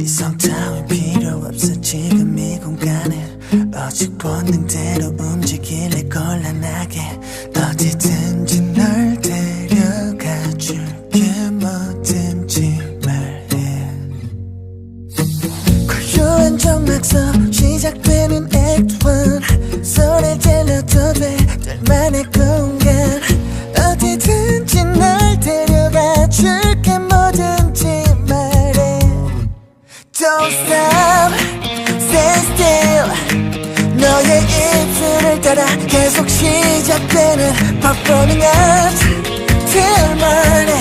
이성 따윈 필요 없어. 지금 이 공간에 어직 본능대로 움직일래 곤란하게. 어디든지 널 데려가 줄게. Don't stop Stand still 너의 입술을 따라 계속 시작되는 Performing up Till morning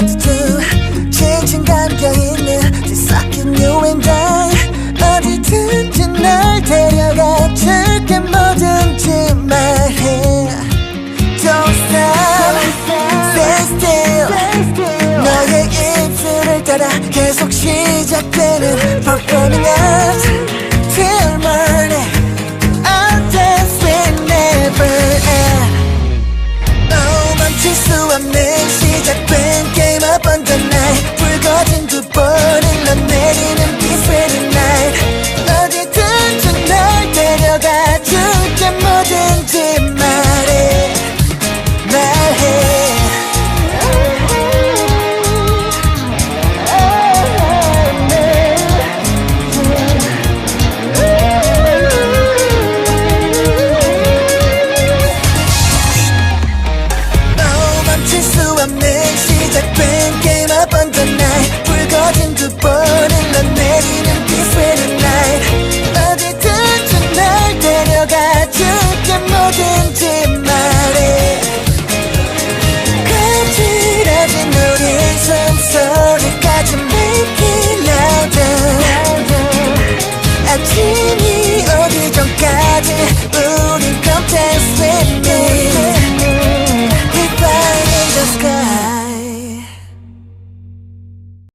like to do 진진 감겨있는 뒤섞인 you and I 어디든지 날 데려가 줄게 뭐든지 말해 Don't stop, stay still 너의 입술을 따라 계속 시작되는 Performing out till morning I'll dance with never end Oh 멈출 수 없는 시